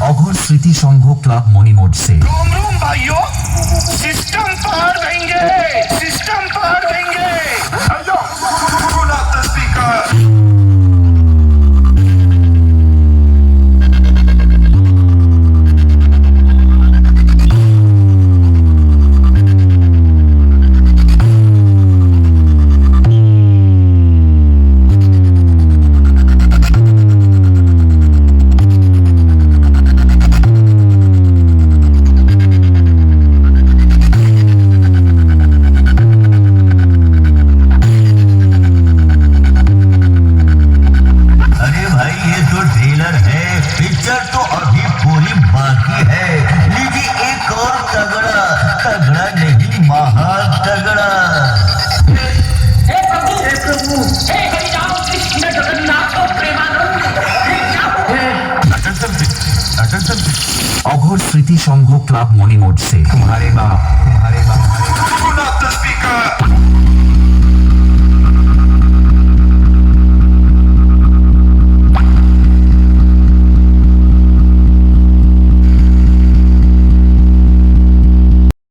অঘর স্মৃতি সংঘ ক্লাব মণিমোড সে সিস্টেম পার সিস্টেম পার तगड़ा नहीं महा तगड़ा हे प्रभु हे प्रभु हे हरिराम कृष्ण जगन्नाथ प्रेमानंद हे क्या हुआ অঘর স্মৃতি সংঘ club মণিমোটসে pull up the speaker